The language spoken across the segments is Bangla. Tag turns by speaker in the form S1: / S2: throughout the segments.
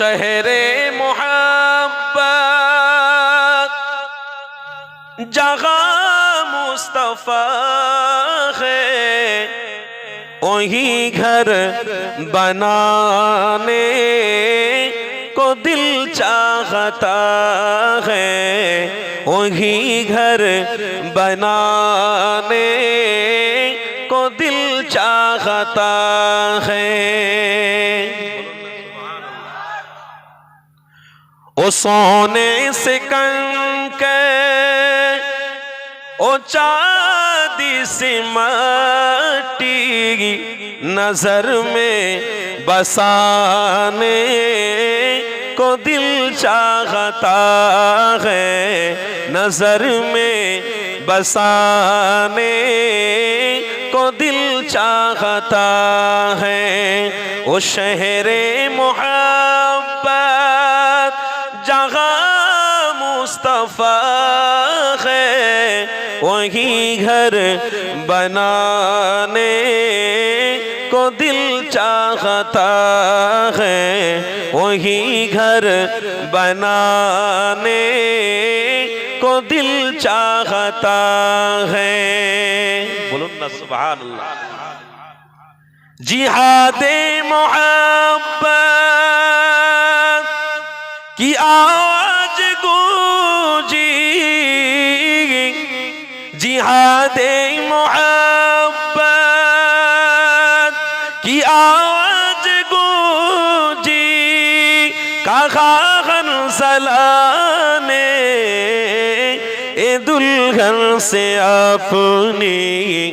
S1: शहरे मोहब्बत जगह मुस्तफा है वही घर बनाने को दिल चाहता है वही घर बनाने को दिल चाहता है او سونے سے کے او چاندی سے مٹی، نظر میں بسانے کو دل چاہتا ہے، نظر میں بسانے کو دل چاہتا ہے۔ او شہر محمد صفا ہے وہی گھر بنانے کو دل چاہتا ہے۔ وہی گھر بنانے کو دل چاہتا ہے۔ بولو سبحان اللہ۔ جہاد محمد کی آج گونجی کہا سلانے، اے دلہن سے اپنی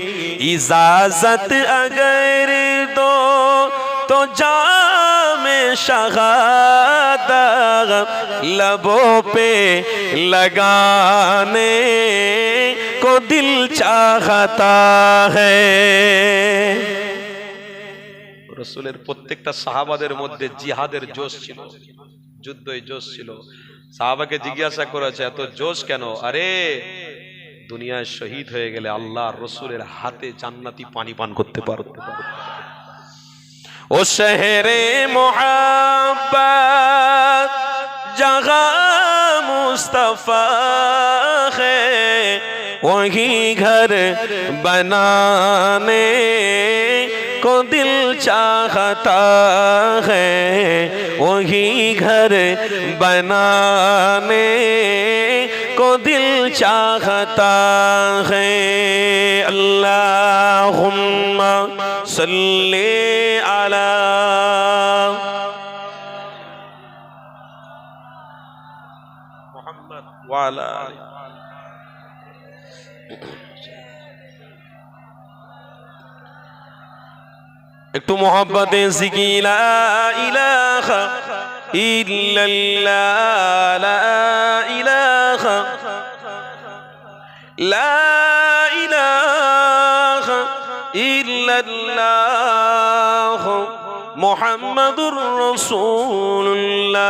S1: اجازت اگر دو، تو جام شہادہ لبوں پہ لگانے کو دل چاہتا ہے۔ রসুলের প্রত্যেকটা সাহাবাদের মধ্যে জিহাদের জোশ ছিল। যুদ্ধই জোশ ছিল। সাহাবাকে জিজ্ঞাসা করেছে, এত জোশ কেন? আরে, দুনিয়ায় শহীদ হয়ে গেলে আল্লাহ রসুলের হাতে জান্নাতি পানি পান করতে পারতে। পারো ও শহরে মোহাব্বত, জাগা মুস্তফা হে ওহি ঘর বনানে को दिल चाहता है वही घर बनाने को दिल चाहता है अल्लाह सल्ले आला मोहम्मद वाला একটু মোহাম্মদে জিকিলা ইলাহা ইল্লাল্লাহ লা ইলাহা লা ইলাহা ইল্লাল্লাহ মুহাম্মাদুর রাসূলুল্লাহ